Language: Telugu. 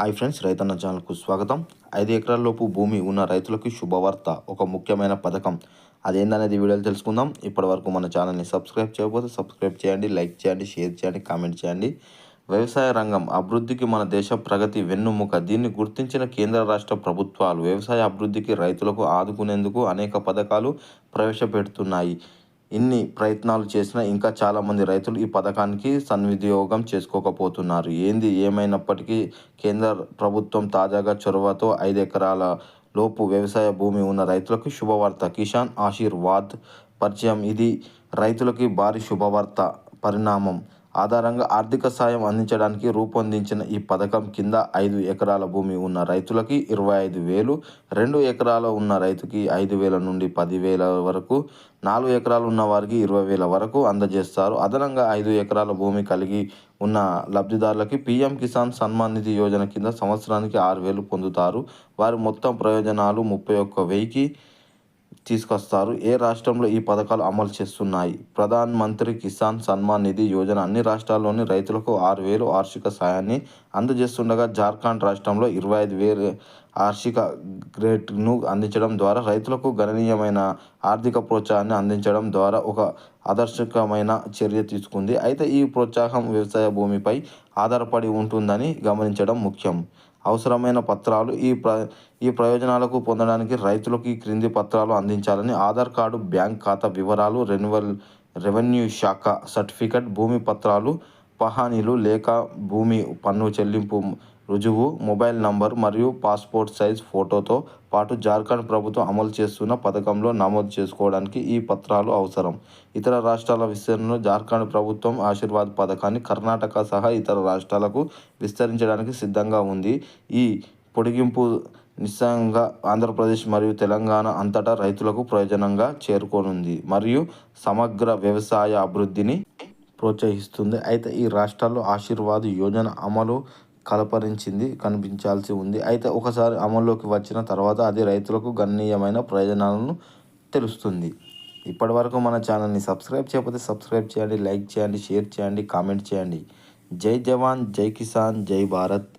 హాయ్ ఫ్రెండ్స్ రైతన్న ఛానల్కు స్వాగతం. ఐదు ఎకరాలలోపు భూమి ఉన్న రైతులకు శుభవార్త ఒక ముఖ్యమైన పథకం. అదేందనేది వీడియోలు తెలుసుకుందాం. ఇప్పటి వరకు మన ఛానల్ని సబ్స్క్రైబ్ చేయకపోతే సబ్స్క్రైబ్ చేయండి లైక్ చేయండి షేర్ చేయండి కామెంట్ చేయండి. వ్యవసాయ రంగం అభివృద్ధికి మన దేశ ప్రగతి వెన్నుముక. దీన్ని గుర్తించిన కేంద్ర రాష్ట్ర ప్రభుత్వాలు వ్యవసాయ అభివృద్ధికి రైతులకు ఆదుకునేందుకు అనేక పథకాలు ప్రవేశపెడుతున్నాయి. ఇన్ని ప్రయత్నాలు చేసినా ఇంకా చాలామంది రైతులు ఈ పథకానికి సన్వినియోగం చేసుకోకపోతున్నారు. ఏంది? ఏమైనప్పటికీ కేంద్ర ప్రభుత్వం తాజాగా చొరవతో ఐదు ఎకరాల లోపు వ్యవసాయ భూమి ఉన్న రైతులకు శుభవార్త. కిసాన్ ఆశీర్వాద్ పరిచయం. ఇది రైతులకి భారీ శుభవార్త పరిణామం. ఆధారంగా ఆర్థిక సాయం అందించడానికి రూపొందించిన ఈ పథకం కింద ఐదు ఎకరాల భూమి ఉన్న రైతులకి ఇరవై ఐదు వేలు రెండు ఎకరాల ఉన్న రైతుకి ఐదు వేల నుండి పదివేల వరకు నాలుగు ఎకరాలు ఉన్న వారికి ఇరవై వేల వరకు అందజేస్తారు. అదనంగా ఐదు ఎకరాల భూమి కలిగి ఉన్న లబ్ధిదారులకి పీఎం కిసాన్ సన్మాన్ నిధి యోజన కింద సంవత్సరానికి ఆరు వేలు పొందుతారు. వారి మొత్తం ప్రయోజనాలు ముప్పై ఒక్క వెయ్యికి తీసుకొస్తారు. ఏ రాష్ట్రంలో ఈ పథకాలు అమలు చేస్తున్నాయి? ప్రధాన్ మంత్రి కిసాన్ సన్మాన్ నిధి యోజన అన్ని రాష్ట్రాల్లోని రైతులకు ఆరు వేలు వార్షిక సాయాన్ని అందజేస్తుండగా జార్ఖండ్ రాష్ట్రంలో ఇరవై ఐదు వేలు వార్షిక గ్రేట్ను అందించడం ద్వారా రైతులకు గణనీయమైన ఆర్థిక ప్రోత్సాహాన్ని అందించడం ద్వారా ఒక ఆదర్శకమైన చర్య తీసుకుంది. అయితే ఈ ప్రోత్సాహం వ్యవసాయ భూమిపై ఆధారపడి ఉంటుందని గమనించడం ముఖ్యం. అవసరమైన పత్రాలు ఈ ప్ర ఈ ప్రయోజనాలకు పొందడానికి రైతులకు ఈ క్రింది పత్రాలు అందించాలని ఆధార్ కార్డు బ్యాంక్ ఖాతా వివరాలు రెన్యువల్ రెవెన్యూ శాఖ సర్టిఫికెట్ భూమి పత్రాలు పహానీలు లేక భూమి పన్ను చెల్లింపు రుజువు మొబైల్ నంబర్ మరియు పాస్పోర్ట్ సైజ్ ఫోటోతో పాటు జార్ఖండ్ ప్రభుత్వం అమలు చేస్తున్న పథకంలో నమోదు చేసుకోవడానికి ఈ పత్రాలు అవసరం. ఇతర రాష్ట్రాల విస్తరణలో జార్ఖండ్ ప్రభుత్వం ఆశీర్వాద్ పథకాన్ని కర్ణాటక సహా ఇతర రాష్ట్రాలకు విస్తరించడానికి సిద్ధంగా ఉంది. ఈ పొడిగింపు నిస్సంగా ఆంధ్రప్రదేశ్ మరియు తెలంగాణ అంతటా రైతులకు ప్రయోజనంగా చేరుకోనుంది. మరియు సమగ్ర వ్యవసాయ అభివృద్ధిని ప్రోత్సహిస్తుంది. అయితే ఈ రాష్ట్రాల్లో ఆశీర్వాద్ యోజన అమలు కలపరించింది కనిపించాల్సి ఉంది. అయితే ఒకసారి అమల్లోకి వచ్చిన తర్వాత అది రైతులకు గణనీయమైన ప్రయోజనాలను తెలుస్తుంది. ఇప్పటి వరకు మన ఛానల్ని సబ్స్క్రైబ్ చేయకపోతే సబ్స్క్రైబ్ చేయండి లైక్ చేయండి షేర్ చేయండి కామెంట్ చేయండి. జై జవాన్ జై కిసాన్ జై భారత్.